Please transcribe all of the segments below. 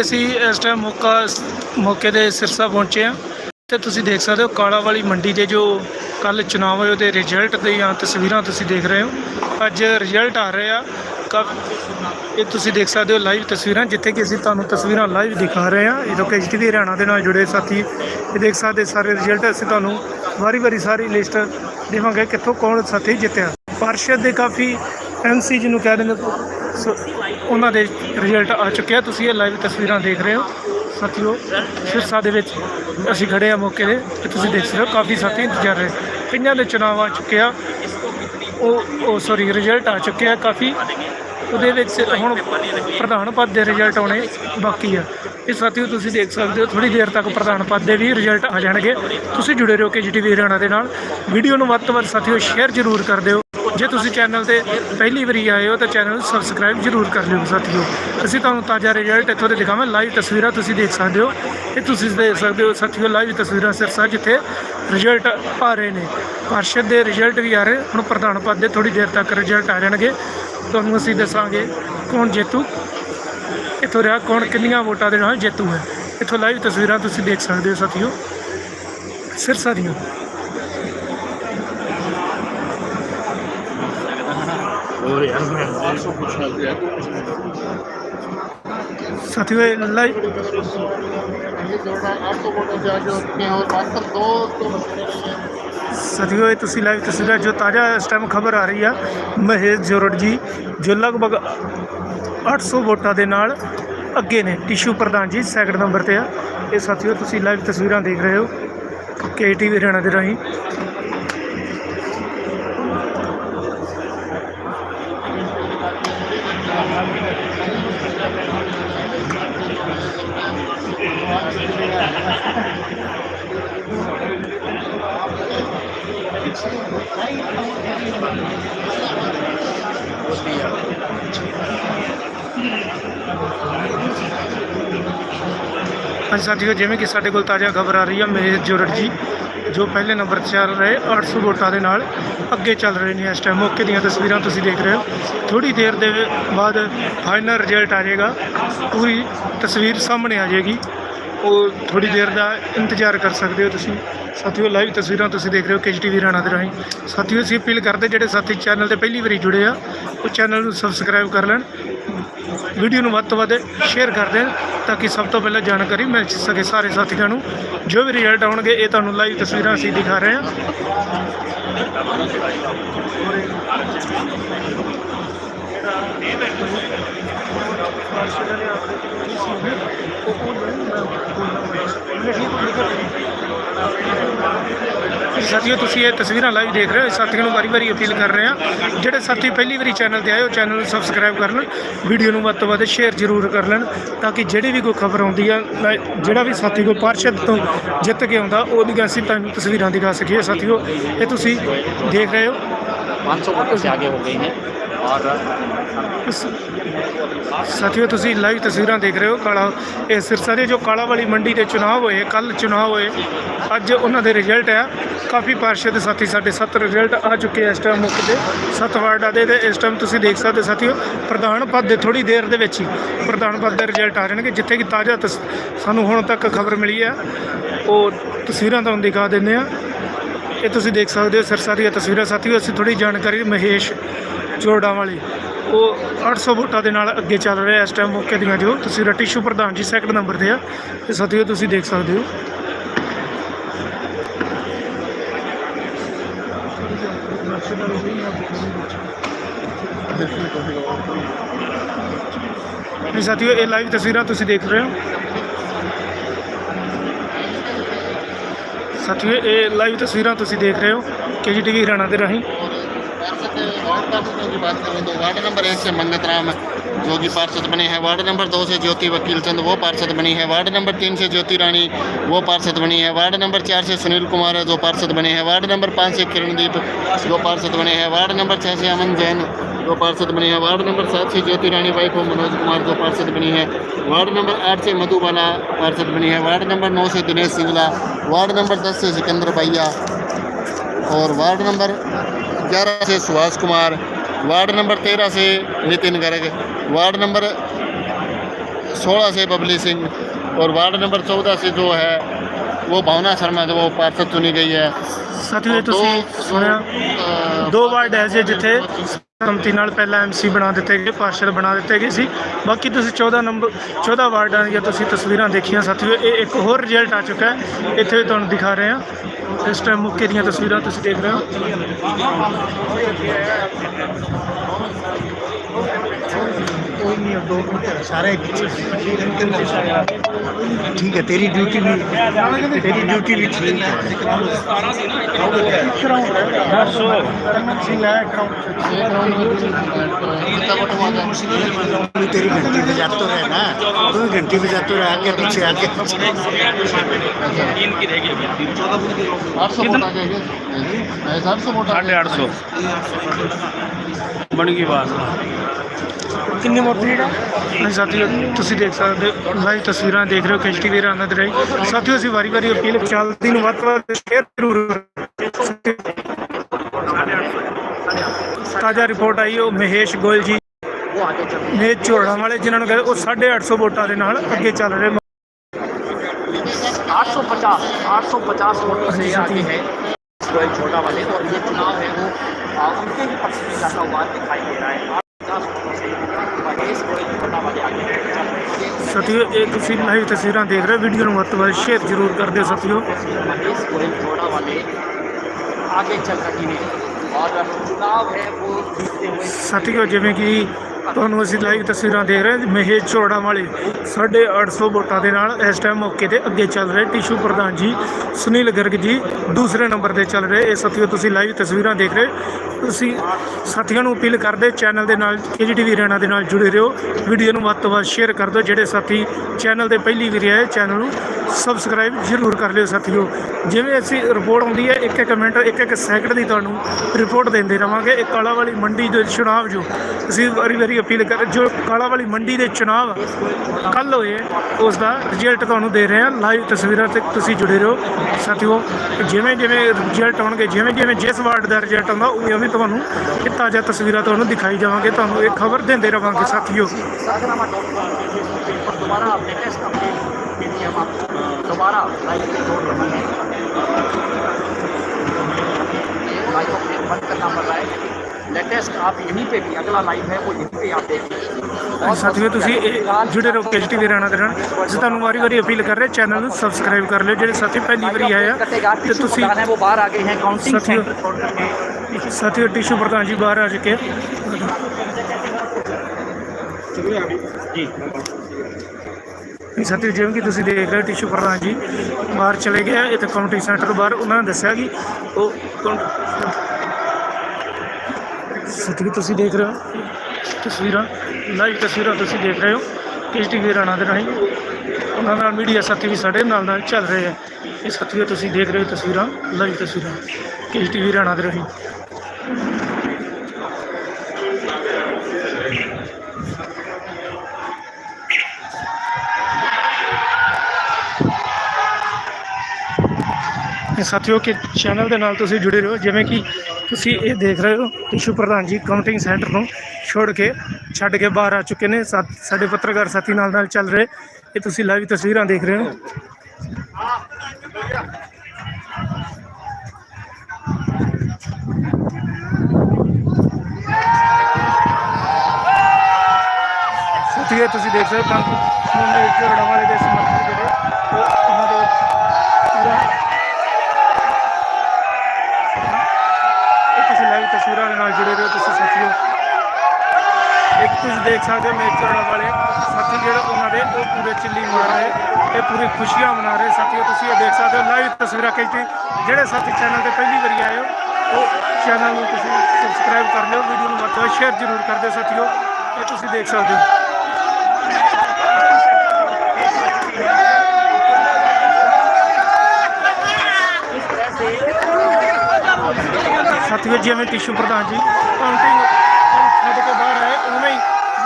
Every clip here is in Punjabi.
ਅਸੀਂ ਇਸ ਟਾਈਮ ਮੌਕਾ ਮੌਕੇ ਦੇ ਸਿਰਸਾ ਪਹੁੰਚੇ ਹਾਂ ਤੇ ਤੁਸੀਂ ਦੇਖ ਸਕਦੇ ਹੋ ਕਾਲਾ ਵਾਲੀ ਮੰਡੀ ਦੇ ਜੋ ਕੱਲ ਚੁਣਾਵ ਹੋਏ ਉਹਦੇ ਰਿਜ਼ਲਟ ਦੀਆਂ ਤਸਵੀਰਾਂ ਤੁਸੀਂ ਦੇਖ ਰਹੇ ਹੋ। ਅੱਜ ਰਿਜ਼ਲਟ ਆ ਰਹੇ ਆ। ਕਾਫ- ਇਹ ਤੁਸੀਂ ਦੇਖ ਸਕਦੇ ਹੋ ਲਾਈਵ ਤਸਵੀਰਾਂ, ਜਿੱਥੇ ਕਿ ਅਸੀਂ ਤੁਹਾਨੂੰ ਤਸਵੀਰਾਂ ਲਾਈਵ ਦਿਖਾ ਰਹੇ ਹਾਂ। ਇਹ ਲੋਕ ਐਚਟੀਵੀ ਹਰਿਆਣਾ ਦੇ ਨਾਲ ਜੁੜੇ ਸਾਥੀ, ਇਹ ਦੇਖ ਸਕਦੇ ਸਾਰੇ ਰਿਜ਼ਲਟ ਅਸੀਂ ਤੁਹਾਨੂੰ ਵਾਰੀ-ਵਾਰੀ ਸਾਰੀ ਲਿਸਟ ਦੇਵਾਂਗੇ ਕਿੱਥੋਂ ਕੌਣ ਸਾਥੀ ਜਿੱਤਿਆ। ਪਾਰਸ਼ਦ ਦੇ ਕਾਫੀ ਐਮਸੀ ਜਿਹਨੂੰ ਕਹਿ ਦਿੰਦੇ ਸੋ ਉਹਨਾਂ ਦੇ ਰਿਜ਼ਲਟ ਆ ਚੁੱਕਿਆ ਤੁਸੀਂ ਇਹ ਲਾਈਵ ਤਸਵੀਰਾਂ ਦੇਖ ਰਹੇ ਹੋ। ਸਾਥੀਓ, ਸਿਰਸਾ ਦੇ ਵਿੱਚ ਅਸੀਂ ਖੜੇ ਆ ਮੌਕੇ ਦੇ ਤੇ ਤੁਸੀਂ ਦੇਖ ਸਕਦੇ ਹੋ, ਕਾਫੀ ਸਾਥੀ ਇੰਤਜ਼ਾਰ ਰਹੇ। ਕਈਆਂ ਦੇ ਚੁਣਾਵ ਆ ਚੁੱਕਿਆ ਉਹ ਉਹ ਸੌਰੀ ਰਿਜ਼ਲਟ ਆ ਚੁੱਕਿਆ ਕਾਫੀ। ਉਹਦੇ ਵਿੱਚ ਹੁਣ ਪ੍ਰਧਾਨ ਪਦ ਦੇ ਰਿਜ਼ਲਟ ਆਉਣੇ ਬਾਕੀ ਆ। ਇਹ ਸਾਥੀਓ, ਤੁਸੀਂ ਦੇਖ ਸਕਦੇ ਹੋ ਥੋੜੀ ਦੇਰ ਤੱਕ ਪ੍ਰਧਾਨ ਪਦ ਦੇ ਵੀ ਰਿਜ਼ਲਟ ਆ ਜਾਣਗੇ। ਤੁਸੀਂ ਜੁੜੇ ਰਹੋ ਕੇਜੀਟੀਵੀ ਹਰਿਆਣਾ ਦੇ ਨਾਲ। ਵੀਡੀਓ ਨੂੰ ਵੱਧ ਤੋਂ ਵੱਧ ਸਾਥੀਓ ਸ਼ੇਅਰ ਜ਼ਰੂਰ ਕਰ ਦਿਓ। ਜੇ ਤੁਸੀਂ ਚੈਨਲ ਤੇ ਪਹਿਲੀ ਵਾਰੀ ਆਏ ਹੋ ਤਾਂ ਚੈਨਲ ਨੂੰ ਸਬਸਕ੍ਰਾਈਬ ਜ਼ਰੂਰ ਕਰ ਲਿਓ ਸਾਥੀਓ। ਅਸੀਂ ਤੁਹਾਨੂੰ ਤਾਜ਼ਾ ਰਿਜ਼ਲਟ ਇੱਥੋਂ ਦੇ ਦਿਖਾਵਾਂ ਲਾਈਵ ਤਸਵੀਰਾਂ ਤੁਸੀਂ ਦੇਖ ਸਕਦੇ ਹੋ। ਇਹ ਤੁਸੀਂ ਦੇਖ ਸਕਦੇ ਹੋ ਸਾਥੀਓ ਲਾਈਵ ਤਸਵੀਰਾਂ ਸਿਰਸਾ ਜਿੱਥੇ ਰਿਜ਼ਲਟ ਆ ਰਹੇ ਨੇ। ਪਾਰਸ਼ਦ ਦੇ ਰਿਜ਼ਲਟ ਵੀ ਆ ਰਹੇ। ਹੁਣ ਪ੍ਰਧਾਨ ਪਦ ਦੇ ਥੋੜੀ ਦੇਰ ਤੱਕ ਰਿਜ਼ਲਟ ਆ ਜਾਣਗੇ ਤੁਹਾਨੂੰ ਅਸੀਂ ਦੱਸਾਂਗੇ ਕੌਣ ਜੇਤੂ, ਇੱਥੋਂ ਰਿਹਾ ਕੌਣ, ਕਿੰਨੀਆਂ ਵੋਟਾਂ ਦੇ ਨਾਲ ਜੇਤੂ ਹੈ। ਇੱਥੋਂ ਲਾਈਵ ਤਸਵੀਰਾਂ ਤੁਸੀਂ ਦੇਖ ਸਕਦੇ ਹੋ ਸਾਥੀਓ। ਸਿਰਸਾ ਦੀਆਂ। ਸਾਥੀਓ, ਇਹ ਲਾਈਵ ਸਾਥੀਓ, ਇਹ ਤੁਸੀਂ ਲਾਈਵ ਤਸਵੀਰਾਂ ਜੋ ਤਾਜ਼ਾ ਇਸ ਟਾਈਮ ਖਬਰ ਆ ਰਹੀ ਆ ਮਹੇਸ਼ ਜੋਰੜ ਜੀ, ਜੋ ਲਗਭਗ 800 ਵੋਟਾਂ ਦੇ ਨਾਲ ਅੱਗੇ ਨੇ, ਟਿਸ਼ੂ ਪ੍ਰਧਾਨ ਜੀ ਸੈਕਿੰਡ ਨੰਬਰ ਤੇ ਆ। ਇਹ ਸਾਥੀਓ, ਤੁਸੀਂ ਲਾਈਵ ਤਸਵੀਰਾਂ ਦੇਖ ਰਹੇ ਹੋ ਕੇਟੀਵੀ ਹਰਿਆਣਾ ਦੇ ਰਾਹੀਂ। ਹਾਂਜੀ ਸਾਥੀਓ ਜਿਵੇਂ ਕਿ ਸਾਡੇ ਕੋਲ ਤਾਜ਼ਾ ਖਬਰ ਆ ਰਹੀ ਹੈ ਮਹੇਸ਼ ਜੋਰੜ ਜੀ, ਜੋ ਪਹਿਲੇ ਨੰਬਰ 'ਤੇ ਚੱਲ ਰਹੇ 800 ਵੋਟਾਂ ਦੇ ਨਾਲ ਅੱਗੇ ਚੱਲ ਰਹੇ ਨੇ ਇਸ ਟਾਈਮ ਮੌਕੇ ਦੀਆਂ ਤਸਵੀਰਾਂ ਤੁਸੀਂ ਦੇਖ ਰਹੇ ਹੋ। ਥੋੜੀ ਦੇਰ ਦੇ ਬਾਅਦ ਫਾਈਨਲ ਰਿਜ਼ਲਟ ਆ ਜਾਏਗਾ, ਪੂਰੀ ਤਸਵੀਰ ਸਾਹਮਣੇ ਆ ਜਾਏਗੀ। ਉਹ ਥੋੜੀ ਦੇਰ ਦਾ ਇੰਤਜ਼ਾਰ ਕਰ ਸਕਦੇ ਹੋ ਤੁਸੀਂ। ਸਾਥੀਓ ਲਾਈਵ ਤਸਵੀਰਾਂ ਤੁਸੀਂ ਦੇਖ ਰਹੇ ਹੋ ਕੇਜੀਟੀਵੀ ਰਾਣਾ ਦੇ ਰਾਹੀਂ। ਸਾਥੀਓ, ਅਸੀਂ ਅਪੀਲ ਕਰਦੇ ਜਿਹੜੇ ਸਾਥੀ ਚੈਨਲ ਤੇ ਪਹਿਲੀ ਵਾਰੀ ਜੁੜੇ ਆ, ਉਹ ਚੈਨਲ ਨੂੰ ਸਬਸਕ੍ਰਾਈਬ ਕਰ ਲੈਣ। ਵੀਡੀਓ ਨੂੰ ਵੱਧ ਤੋਂ ਵੱਧ ਸ਼ੇਅਰ ਕਰ ਦੇਣ ਤਾਂ ਕਿ ਸਭ ਤੋਂ ਪਹਿਲਾਂ ਜਾਣਕਾਰੀ ਮਿਲ ਸਕੇ ਸਾਰੇ ਸਾਥੀਆਂ ਨੂੰ ਜੋ ਵੀ ਰਿਜ਼ਲਟ ਆਉਣਗੇ ਇਹ ਤੁਹਾਨੂੰ ਲਾਈਵ ਤਸਵੀਰਾਂ ਅਸੀਂ ਦਿਖਾ ਰਹੇ ਹਾਂ ਸਾਥੀਓ ਤੁਸੀਂ ਇਹ ਤਸਵੀਰਾਂ ਲਾਈਵ ਦੇਖ ਰਹੇ ਹੋ ਸਾਥੀਆਂ ਨੂੰ ਵਾਰੀ-ਵਾਰੀ ਅਪੀਲ ਕਰ ਰਹੇ ਹਾਂ ਜਿਹੜੇ ਸਾਥੀ ਪਹਿਲੀ ਵਾਰੀ ਚੈਨਲ ਤੇ ਆਏ ਉਹ ਚੈਨਲ ਨੂੰ ਸਬਸਕ੍ਰਾਈਬ ਕਰ ਲੈਣ ਵੀਡੀਓ ਨੂੰ ਵੱਧ ਤੋਂ ਵੱਧ ਸ਼ੇਅਰ ਜ਼ਰੂਰ ਕਰ ਲੈਣ ਤਾਂ ਕਿ ਜਿਹੜੀ ਵੀ ਕੋਈ ਖਬਰ ਆਉਂਦੀ ਆ ਨਾ- ਜਿਹੜਾ ਵੀ ਸਾਥੀ ਕੋਈ ਪਾਰਸ਼ਦ ਤੋਂ ਜਿੱਤ ਕੇ ਆਉਂਦਾ ਉਹਦੀਆਂ ਅਸੀਂ ਤੁਹਾਨੂੰ ਤਸਵੀਰਾਂ ਦਿਖਾ ਸਕੀਏ ਸਾਥੀਓ ਇਹ ਤੁਸੀਂ ਦੇਖ ਰਹੇ ਹੋ पाँच सौ वोटों से आगे हो गई हैं और ਇਸ- ਸਾਥੀਓ, ਤੁਸੀਂ ਲਾਈਵ ਤਸਵੀਰਾਂ ਦੇਖ ਰਹੇ ਹੋ ਕਾਲਾ, ਇਹ ਸਿਰਸਾ ਦੇ ਜੋ ਕਾਲਾ ਵਾਲੀ ਮੰਡੀ ਦੇ ਚੁਣਾਵ ਹੋਏ ਕੱਲ ਚੁਣਾਵ ਹੋਏ, ਅੱਜ ਉਹਨਾਂ ਦੇ ਰਿਜ਼ਲਟ ਆ। ਕਾਫੀ ਪਾਰਸ਼ਦ ਸਾਥੀ ਸਾਡੇ ਸੱਤ ਰਿਜ਼ਲਟ ਆ ਚੁੱਕੇ ਆ ਇਸ ਟਾਈਮ ਮੁੱਕ ਦੇ ਸੱਤ ਵਾਰਡਾਂ ਦੇ ਤੇ ਇਸ ਟਾਈਮ ਤੁਸੀਂ ਦੇਖ ਸਕਦੇ ਸਾਥੀਓ, ਪ੍ਰਧਾਨ ਪਦ ਦੇ ਥੋੜੀ ਦੇਰ ਦੇ ਵਿੱਚ ਹੀ ਪ੍ਰਧਾਨ ਪਦ ਦੇ ਰਿਜ਼ਲਟ ਆ ਜਾਣਗੇ, ਜਿੱਥੇ ਕਿ ਤਾਜ਼ਾ ਤਸ- ਸਾਨੂੰ ਹੁਣ ਤੱਕ ਖਬਰ ਮਿਲੀ ਆ। ਉਹ ਤਸਵੀਰਾਂ ਤੁਹਾਨੂੰ ਦਿਖਾ ਦਿੰਦੇ ਆ। ਇਹ ਤੁਸੀਂ ਦੇਖ ਸਕਦੇ ਹੋ ਸਿਰਸਾ ਦੀਆਂ ਤਸਵੀਰਾਂ। ਸਾਥੀਓ, ਅਸੀਂ ਥੋੜੀ ਜਾਣਕਾਰੀ, ਮਹੇਸ਼ ਜੋੜਾਂ ਵਾਲੀ। ਉਹ 800 ਵੋਟਾਂ ਦੇ ਨਾਲ ਅੱਗੇ ਚੱਲ ਰਿਹਾ ਇਸ ਟਾਈਮ ਮੌਕੇ ਦੀਆਂ ਜੋ ਤਸਵੀਰਾਂ ਟਿਸ਼ੂ ਪ੍ਰਧਾਨ ਜੀ ਸੈਕੰਡ ਨੰਬਰ ਤੇ ਆ। ਤੇ ਸਾਥੀਓ ਤੁਸੀਂ ਦੇਖ ਸਕਦੇ ਹੋ। ਇਹ ਸਾਥੀਓ ਇਹ ਲਾਈਵ ਤਸਵੀਰਾਂ ਤੁਸੀਂ ਦੇਖ ਰਹੇ ਹੋ। ਸਾਥੀਓ ਇਹ ਲਾਈਵ ਤਸਵੀਰਾਂ ਤੁਸੀਂ ਦੇਖ ਰਹੇ ਹੋ। ਕੇਜੀ ਟੀਵੀ ਹਰਿਆਣਾ ਦੇ ਰਾਹੀਂ। बात करें तो वार्ड नंबर एक से मंगत राम जो कि पार्षद बने हैं वार्ड नंबर दो से ज्योति वकील चंद वो पार्षद बनी है वार्ड नंबर तीन से ज्योति रानी वो पार्षद बनी है वार्ड नंबर चार से सुनील कुमार है जो पार्षद बने हैं वार्ड नंबर पाँच से किरणदीप जो पार्षद बने हैं वार्ड नंबर छः से अमन जैन जो पार्षद बने हैं वार्ड नंबर सात से ज्योति रानी वाइफ और मनोज कुमार जो पार्षद बनी है वार्ड नंबर आठ से मधुबाला पार्षद बनी है वार्ड नंबर नौ से दिनेश सिंगला वार्ड नंबर दस से सिकंदर भैया और वार्ड नंबर ग्यारह से सुभाष कुमार वार्ड नंबर तेरह से नितिन गर्ग वार्ड नंबर सोलह से बबली सिंह और वार्ड नंबर चौदह से जो है वो भावना शर्मा जो वो पार्षद चुनी गई है ਸਾਥੀਓ ਇਹ दो- ਤੁਸੀਂ ਸੁਣਿਆ अ, ਦੋ ਵਾਰਡ ਐਸੇ ਜਿੱਥੇ ਸੰਮਤੀ ਨਾਲ ਪਹਿਲਾਂ ਐਮਸੀ ਬਣਾ ਦਿੱਤੇ ਗਏ ਪਾਰਸ਼ਦ ਬਣਾ ਦਿੱਤੇ ਗਏ ਸੀ ਬਾਕੀ ਤੁਸੀਂ 14 ਨੰਬਰ 14 ਵਾਰਡਾਂ ਦੀਆਂ ਤੁਸੀਂ ਤਸਵੀਰਾਂ ਦੇਖੀਆਂ ਸਾਥੀਓ ਇਹ ਇੱਕ ਹੋਰ ਰਿਜ਼ਲਟ ਆ ਚੁੱਕਾ ਹੈ ਇੱਥੇ ਵੀ ਤੁਹਾਨੂੰ ਦਿਖਾ ਰਹੇ ਹਾਂ ਇਸ ਟਾਈਮ ਮੁੱਕੇ ਦੀਆਂ ਤਸਵੀਰਾਂ ਤੁਸੀਂ ਦੇਖ ਰਹੇ ਹੋ। कोई नहीं अब दो सारे ठीक है तेरी ड्यूटी भी तेरी ड्यूटी भी ठीक है। तेरी घंटी बजा तो रहे ना। तो घंटी बजा तो रहे आगे पीछे आगे आठ सौ आठ सौ। बन गई बात। ਕਿੰਨੇ ਮੋਟਰ ਜਿਹੜਾ ਸਾਥੀਓ ਤੁਸੀਂ ਦੇਖ ਸਕਦੇ ਹੋ ਲਾਈਵ ਤਸਵੀਰਾਂ ਦੇਖ ਰਹੇ ਹੋ ਕਿਸ਼ਤੀ ਵੀਰ ਆਨੰਦ ਰਾਈ ਸਾਥੀਓ ਅਸੀਂ ਵਾਰੀ ਵਾਰੀ ਅਪੀਲ ਚੱਲਦੀ ਨੂੰ ਵੱਧ ਤੋਂ ਵੱਧ ਸ਼ੇਅਰ ਜ਼ਰੂਰ ਕਰੋ। ਤਾਜ਼ਾ ਰਿਪੋਰਟ ਆਈ ਉਹ ਮਹੇਸ਼ ਗੋਇਲ ਜੀ ਨੇ ਝੋੜਾਂ ਵਾਲੇ ਜਿਨ੍ਹਾਂ ਨੂੰ ਕਹਿੰਦੇ ਉਹ 850 ਵੋਟਾਂ ਦੇ ਨਾਲ ਅੱਗੇ ਚੱਲ ਰਹੇ 850 850 वोटों से ये आगे है गोयल छोटा वाले और ये चुनाव है वो आ, उनके ही पक्ष में जाता हुआ दिखाई दे रहा है ਸਾਥੀਓ ਇਹ ਤੁਸੀਂ ਲਾਈਵ ਤਸਵੀਰਾਂ ਦੇਖ ਰਹੇ ਹੋ ਵੀਡੀਓ ਨੂੰ ਵੱਧ ਤੋਂ ਵੱਧ ਸ਼ੇਅਰ ਜ਼ਰੂਰ ਕਰ ਦਿਓ ਸਾਥੀਓ महेश गोयल छोटा वाले आगे चल रही है और चुनाव है वो जीतते हुए ਸਾਥੀਓ ਜਿਵੇਂ ਕਿ ਤੁਹਾਨੂੰ ਅਸੀਂ ਲਾਈਵ ਤਸਵੀਰਾਂ ਦੇਖ ਰਹੇ ਮਹੇਸ਼ ਚੋੜਾ ਵਾਲੇ। 850 ਵੋਟਾਂ ਦੇ ਨਾਲ ਇਸ ਟਾਈਮ ਮੌਕੇ ਤੇ ਅੱਗੇ ਚੱਲ ਰਹੇ ਟਿਸ਼ੂ ਪ੍ਰਧਾਨ ਜੀ ਸੁਨੀਲ ਗਰਗ ਜੀ, ਦੂਸਰੇ ਨੰਬਰ ਤੇ ਚੱਲ ਰਹੇ। ਇਹ ਸਾਥੀਓ, ਤੁਸੀਂ ਲਾਈਵ ਤਸਵੀਰਾਂ ਦੇਖ ਰਹੇ ਤੁਸੀਂ ਸਾਥੀਆਂ ਨੂੰ ਅਪੀਲ ਕਰਦੇ ਚੈਨਲ ਦੇ ਨਾਲ ਕੇਜੀਟੀਵੀ ਰੈਣਾ ਦੇ ਨਾਲ ਜੁੜੇ ਰਹੋ। ਵੀਡੀਓ ਨੂੰ ਵੱਧ ਤੋਂ ਵੱਧ ਸ਼ੇਅਰ ਕਰ ਦਿਓ। ਜਿਹੜੇ ਸਾਥੀ ਚੈਨਲ ਤੇ ਪਹਿਲੀ ਵਾਰੀ ਆਏ, ਚੈਨਲ ਨੂੰ ਸਬਸਕ੍ਰਾਈਬ ਜ਼ਰੂਰ ਕਰ ਲਿਓ ਸਾਥੀਓ। ਜਿਵੇਂ ਅਸੀਂ ਰਿਪੋਰਟ ਆਉਂਦੀ ਹੈ, ਇੱਕ ਇੱਕ ਮਿੰਟ, ਇੱਕ ਇੱਕ ਸੈਕਿੰਡ ਦੀ ਤੁਹਾਨੂੰ ਰਿਪੋਰਟ ਦਿੰਦੇ ਰਵਾਂਗੇ। ਇਹ ਕਾਲਾ ਵਾਲੀ ਮੰਡੀ ਦੇ ਚੁਣਾਵ ਜੋ ਅਸੀਂ ਵਾਰੀ ਵਾਰੀ ਅਪੀਲ ਕਰ ਜੋ ਕਾਲਾ ਵਾਲੀ ਮੰਡੀ ਦੇ ਚੁਣਾਵ ਕੱਲ ਹੋਏ ਹੈ, ਉਸ ਦਾ ਰਿਜ਼ਲਟ ਤੁਹਾਨੂੰ ਦੇ ਰਹੇ ਹਾਂ ਲਾਈਵ ਤਸਵੀਰਾਂ ਤੇ ਤੁਸੀਂ ਜੁੜੇ ਰਹੋ ਸਾਥੀਓ ਜਿਵੇਂ ਜਿਵੇਂ ਰਿਜ਼ਲਟ ਆਉਣਗੇ ਜਿਵੇਂ ਜਿਵੇਂ ਜਿਸ ਵਾਰਡ ਦਾ ਰਿਜ਼ਲਟ ਆਉਂਦਾ ਉਵੇਂ ਉਵੇਂ ਤੁਹਾਨੂੰ ਇਹ ਤਾਜ਼ਾ ਤਸਵੀਰਾਂ ਤੁਹਾਨੂੰ ਦਿਖਾਈ ਜਾਵਾਂਗੇ ਤੁਹਾਨੂੰ ਇਹ ਖਬਰ ਦਿੰਦੇ ਰਵਾਂਗੇ ਸਾਥੀਓ सागरामा डॉट कॉम के फेसबुक पेज पर दोबारा लेटेस्ट अपडेट के लिए हम आपको दोबारा लाइव पे जोड़ रहे हैं लाइव अपडेट बंद करना पड़ रहा है लेटेस्ट आप यहीं पे भी अगला लाइव है वो यहीं पे आप देखेंगे ਸਾਥੀਓ ਤੁਸੀਂ ਇਹ ਜੁੜੇ ਰਹੋ ਕਿਸ਼ਤੀ ਵੀ ਰਹਿਣਾ ਦੇ ਨਾਲ ਅਸੀਂ ਤੁਹਾਨੂੰ ਵਾਰੀ ਵਾਰੀ ਅਪੀਲ ਕਰ ਰਹੇ ਚੈਨਲ ਨੂੰ ਸਬਸਕ੍ਰਾਈਬ ਕਰ ਲਿਓ ਜਿਹੜੇ ਸਾਥੀ ਪਹਿਲੀ ਵਾਰੀ ਆਏ ਆ कटेगा ਤੇ टिश्यू ਤੁਸੀਂ प्रधान है वो बाहर आ गए हैं काउंटिंग साथियों- सेंटर छोड़ करके ਸਾਥੀਓ ਟਿਸ਼ੂ ਪ੍ਰਧਾਨ ਜੀ ਬਾਹਰ ਆ ਚੁੱਕੇ ਆ। ਜੀ ਸਾਥੀਓ ਜਿਵੇਂ ਕਿ ਤੁਸੀਂ ਦੇਖ ਰਹੇ ਹੋ ਟਿਸ਼ੂ ਪ੍ਰਧਾਨ ਜੀ ਬਾਹਰ ਚਲੇ ਗਏ ਆ ਇੱਥੇ ਕਾਊਂਟਿੰਗ ਸੈਂਟਰ ਤੋਂ ਬਾਹਰ ਉਹਨਾਂ ਨੇ ਦੱਸਿਆ ਕਿ ਉਹ ਕਾਊਂਟ- ਸਾਥੀਓ ਤੁਸੀਂ ਦੇਖ ਰਹੇ ਹੋ ਤਸਵੀਰਾਂ, ਲਾਈਵ ਤਸਵੀਰਾਂ ਤੁਸੀਂ ਦੇਖ ਰਹੇ ਹੋ ਕਿਸ ਟੀਵੀ ਰਾਣਾ ਦੇ ਰਾਹੀਂ। ਉਹਨਾਂ ਨਾਲ ਮੀਡੀਆ ਸਾਥੀ ਵੀ ਸਾਡੇ ਨਾਲ ਨਾਲ ਚੱਲ ਰਹੇ ਆ। ਇਹ ਸਾਥੀਓ, ਤੁਸੀਂ ਦੇਖ ਰਹੇ ਹੋ ਤਸਵੀਰਾਂ, ਲਾਈਵ ਤਸਵੀਰਾਂ ਕਿਸ ਟੀਵੀ ਰਾਣਾ ਦੇ ਰਾਹੀਂ। ਸਾਥੀਓ ਕਿ ਚੈਨਲ ਦੇ ਨਾਲ ਤੁਸੀਂ ਜੁੜੇ ਰਹੋ, ਜਿਵੇਂ ਕਿ ਤੁਸੀਂ ਇਹ ਦੇਖ ਰਹੇ ਹੋ, ਟਿਸ਼ੂ ਪ੍ਰਧਾਨ ਜੀ ਕਾਊਂਟਿੰਗ ਸੈਂਟਰ ਨੂੰ ਛੋੜ ਕੇ, ਛੱਡ ਕੇ ਬਾਹਰ ਆ ਚੁੱਕੇ ਨੇ, ਸਾ- ਸਾਡੇ ਪੱਤਰਕਾਰ ਸਾਥੀ ਨਾਲ ਨਾਲ ਚੱਲ ਰਹੇ, ਇਹ ਤੁਸੀਂ ਲਾਈਵ ਤਸਵੀਰਾਂ ਦੇਖ ਰਹੇ ਹੋ। ਸਾਥੀਓ ਤੁਸੀਂ ਦੇਖ ਸਕਦੇ ਹੋ ਕੰਮ ਮੁੰਡੇ ਝਗੜਾ ਵਾਲੇ ਦੇ ਸਮਰਥਕ ਜਿਹੜੇ ਉਹਨਾਂ ਦੇ ਪੂਰਾ ਸ਼ੂਰਾ ਦੇ ਨਾਲ ਜੁੜੇ ਰਹੋ ਤੁਸੀਂ ਸਾਥੀਓ। ਇੱਕ ਤੁਸੀਂ ਦੇਖ ਸਕਦੇ ਹੋ ਮੇਕ ਝਗੜਾ ਵਾਲੇ। ਸਾਥੀ ਜਿਹੜੇ ਉਹਨਾਂ ਦੇ, ਉਹ ਪੂਰੇ ਚਿੱਲੀ ਮਾਰ ਰਹੇ ਇਹ ਪੂਰੀ ਖੁਸ਼ੀਆਂ ਮਨਾ ਰਹੇ। ਸਾਥੀਓ, ਤੁਸੀਂ ਇਹ ਦੇਖ ਸਕਦੇ ਹੋ ਲਾਈਵ ਤਸਵੀਰਾਂ ਖਿੱਚਦੇ ਜਿਹੜੇ ਸਾਥੀ ਚੈਨਲ ਤੇ ਪਹਿਲੀ ਵਾਰੀ ਆਏ ਹੋ, ਉਹ ਚੈਨਲ ਨੂੰ ਤੁਸੀਂ ਸਬਸਕ੍ਰਾਈਬ ਕਰ ਲਿਓ। ਵੀਡੀਓ ਨੂੰ ਵੱਧ ਤੋਂ ਵੱਧ ਸ਼ੇਅਰ ਜ਼ਰੂਰ ਕਰ ਦਿਓ ਸਾਥੀਓ। ਇਹ ਤੁਸੀਂ ਦੇਖ ਸਕਦੇ ਹੋ। ਸਾਥੀਓ ਜਿਵੇਂ ਟਿਸ਼ੂ ਪ੍ਰਧਾਨ ਜੀ। ਕਾਊਂਟਿੰਗ ਛੱਡ ਕੇ ਬਾਹਰ ਆਏ, ਉਵੇਂ ਹੀ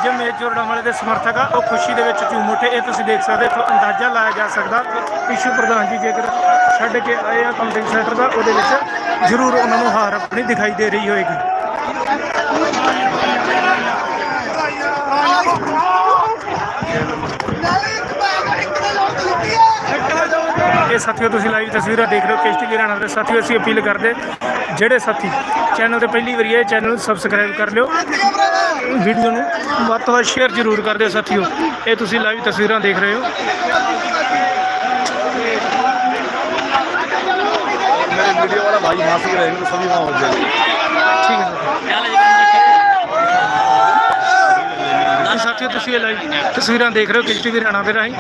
ਜੇ ਜਿਵੇਂ ਜੋੜਾਂ ਵਾਲੇ ਦੇ ਸਮਰਥਕ ਆ, ਉਹ ਖੁਸ਼ੀ ਦੇ ਵਿੱਚ ਝੂਮ ਉੱਠੇ। ਇਹ ਤੁਸੀਂ ਦੇਖ ਸਕਦੇ ਹੋ ਅੰਦਾਜ਼ਾ ਲਾਇਆ ਜਾ ਸਕਦਾ ਟਿਸ਼ੂ ਪ੍ਰਧਾਨ ਜੀ ਜੇਕਰ ਛੱਡ ਕੇ ਆਏ ਆ ਕਾਊਂਟਿੰਗ ਸੈਂਟਰ ਦਾ, ਉਹਦੇ ਵਿੱਚ ਜ਼ਰੂਰ ਉਹਨਾਂ ਨੂੰ ਹਾਰ ਆਪਣੀ ਦਿਖਾਈ ਦੇ ਰਹੀ ਹੋਏਗੀ। ਇਹ ਸਾਥੀਓ ਤੁਸੀਂ ਲਾਈਵ ਤਸਵੀਰਾਂ ਦੇਖ ਰਹੇ ਹੋ ਕਿਸ਼ਤੀ ਵੀਰਾਂ ਨਾਲ। ਸਾਥੀਓ ਅਸੀਂ ਅਪੀਲ ਕਰਦੇ ਜਿਹੜੇ ਸਾਥੀ ਚੈਨਲ ਤੇ ਪਹਿਲੀ ਵਾਰੀ ਇਹ ਚੈਨਲ ਸਬਸਕ੍ਰਾਈਬ ਕਰ ਲਿਓ। ਵੀਡੀਓ ਨੂੰ ਵੱਧ ਤੋਂ ਵੱਧ ਸ਼ੇਅਰ ਜ਼ਰੂਰ ਕਰ ਦਿਓ ਸਾਥੀਓ। ਇਹ ਤੁਸੀਂ ਲਾਈਵ ਤਸਵੀਰਾਂ ਦੇਖ ਰਹੇ ਹੋ। ਮੇਰੇ ਵੀਡੀਓ ਵਾਲਾ ਭਾਈ ਮਾਫੀ ਰਹੇ ਮੈਨੂੰ ਸਭੀ ਨਾ ਹੋ ਜਾਏ ਠੀਕ ਹੈ ਸਾਥੀਓ ਤੁਸੀਂ ਇਹ ਲਾਈਵ ਤਸਵੀਰਾਂ ਦੇਖ ਰਹੇ ਹੋ ਕਿਸ਼ਤੀ ਵੀਰਾਂ ਨਾਲ ਰਾਹੀਂ।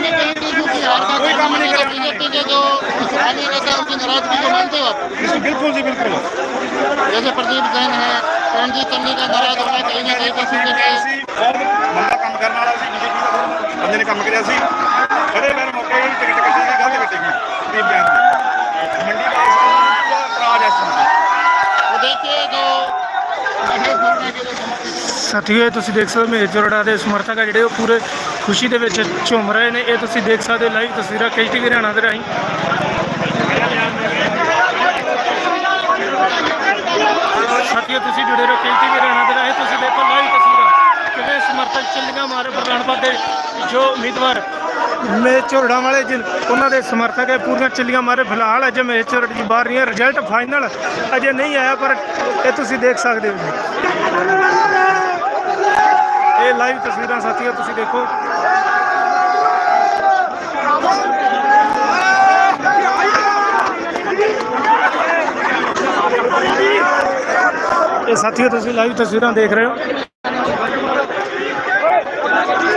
कोई काम नहीं करेगा बीजेपी के जो स्थानीय नेता है, उनकी नाराजगी को मानते हो आप बिल्कुल जी बिल्कुल जैसे प्रदीप जैन है रणजीत चन्नी का नाराज होना कहीं ना कहीं किसी के लिए ਸੀ ਬਹੁਤ ਮੰਦਾ ਕੰਮ ਕਰਨ ਵਾਲਾ ਸੀ ਬੀਜੇਪੀ ਦਾ ਬੰਦੇ ਨੇ ਕੰਮ ਕਰਿਆ ਸੀ ਖੜੇ ਪੈਰ ਮੌਕੇ ਹੀ ਟਿਕਟ ਕੱਟੀ ਗਈ ਗਲਤ ਕੱਟੀ ਗਈ ਪ੍ਰਦੀਪ ਜੈਨ ਦੀ ਮੰਡੀ ਦਾ ਸਾਥੀਓ ਤੁਸੀਂ ਦੇਖ ਸਕਦੇ ਹੋ ਮਹੇਸ਼ ਜੋੜਾ ਦੇ ਸਮਰਥਕ ਆ ਜਿਹੜੇ ਉਹ ਪੂਰੇ ਖੁਸ਼ੀ ਦੇ ਵਿੱਚ ਝੂਮ ਰਹੇ ਨੇ। ਇਹ ਤੁਸੀਂ ਦੇਖ ਸਕਦੇ ਹੋ ਲਾਈਵ ਤਸਵੀਰਾਂ ਕਿਸ਼ਤੀ ਹਰਿਆਣਾ ਦੇ ਰਾਹੀਂ। ਸਾਥੀਓ, ਤੁਸੀਂ ਜੁੜੇ ਰਹੋ ਕਿਸ਼ਤੀ ਹਰਿਆਣਾ ਦੇ ਰਾਹੀਂ। ਤੁਸੀਂ ਦੇਖੋ ਲਾਈਵ ਤਸਵੀਰਾਂ ਕਿਵੇਂ ਸਮਰਥਕ ਚੱਲੀਆਂ ਮਾਰੇ ਪ੍ਰਧਾਨਪਦ ਦੇ ਜੋ ਉਮੀਦਵਾਰ ਮੇਜ ਝੋੜਾ ਵਾਲੇ ਜਿਨ ਉਹਨਾਂ ਦੇ ਸਮਰਥਕ ਹੈ ਪੂਰੀਆਂ ਚੱਲੀਆਂ ਮਾਰੇ। ਫਿਲਹਾਲ ਅਜੇ ਮੇਜ ਝੋੜ ਦੀ ਬਾਹਰ ਨਹੀਂ ਹੈ। ਰਿਜ਼ਲਟ ਫਾਈਨਲ ਅਜੇ ਨਹੀਂ ਆਇਆ, ਪਰ ਇਹ ਤੁਸੀਂ ਦੇਖ ਸਕਦੇ ਹੋ। ਇਹ ਲਾਈਵ ਤਸਵੀਰਾਂ ਸਾਥੀਓ, ਤੁਸੀਂ ਦੇਖੋ। ਇਹ ਸਾਥੀਓ, ਤੁਸੀਂ ਲਾਈਵ ਤਸਵੀਰਾਂ ਦੇਖ ਰਹੇ ਹੋ।